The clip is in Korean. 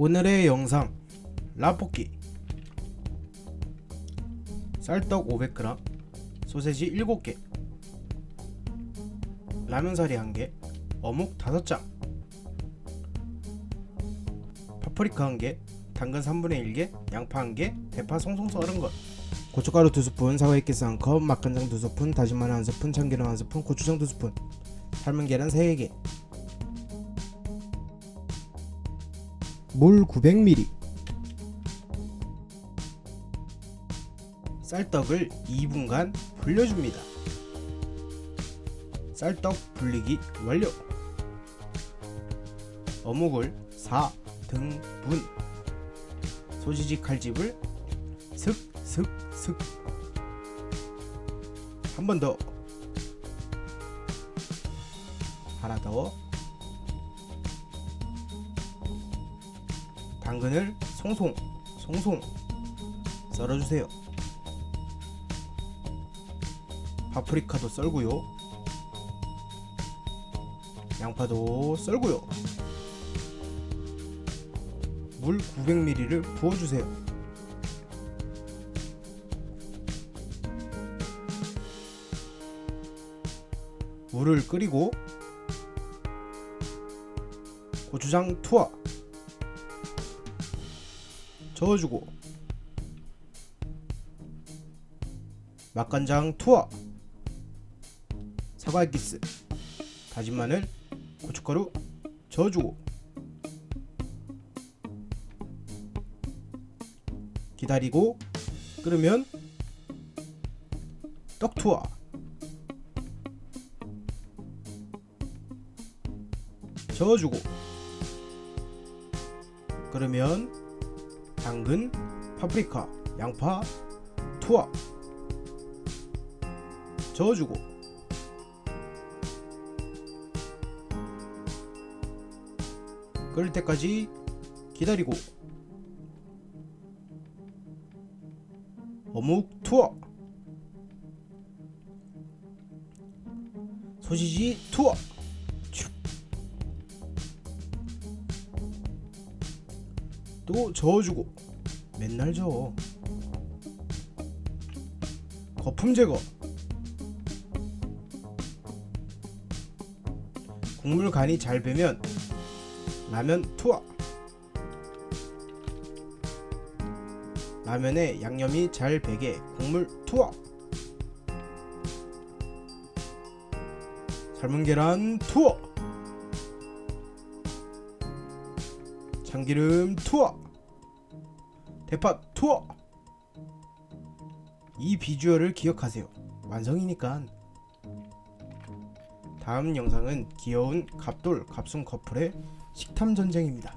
오늘의 영상. 라볶이. 쌀떡 500g 소세지 7개. 라면사리 1개. 어묵 5장. 파프리카 1개. 당근 3분의 1개. 양파 1개. 대파 송송 썰은 것. 고춧가루 2스푼 사과 액기스 1컵 맛간장 2스푼 다진 마늘 1스푼 참기름 1스푼 고추장 2스푼 삶은 계란 3개 물 900ml 쌀떡을 2분간 불려줍니다. 쌀떡 불리기 완료. 어묵을 4등분. 소시지 칼집을 슥슥슥. 한 번 더. 하나 더 당근을 송송 송송 썰어주세요. 파프리카도 썰고요. 양파도 썰고요. 물 900ml를 부어주세요. 물을 끓이고 고추장 투하 저어주고 맛간장 투하 사과 액기스 다진 마늘 고춧가루 저어주고 기다리고 끓으면 떡 투하 저어주고 끓으면 당근, 파프리카, 양파, 투하 저어주고. 끓을 때까지 기다리고. 어묵 투하 소시지 투하 또 저어주고 맨날 저어. 거품 제거. 국물 간이 잘 배면 라면 투하. 라면에 양념이 잘 배게 국물 투하. 삶은 계란 투하 참기름 투하 대파 투하 이 비주얼을 기억하세요. 완성이니까. 다음 영상은 귀여운 갑돌 갑순 커플의 식탐 전쟁입니다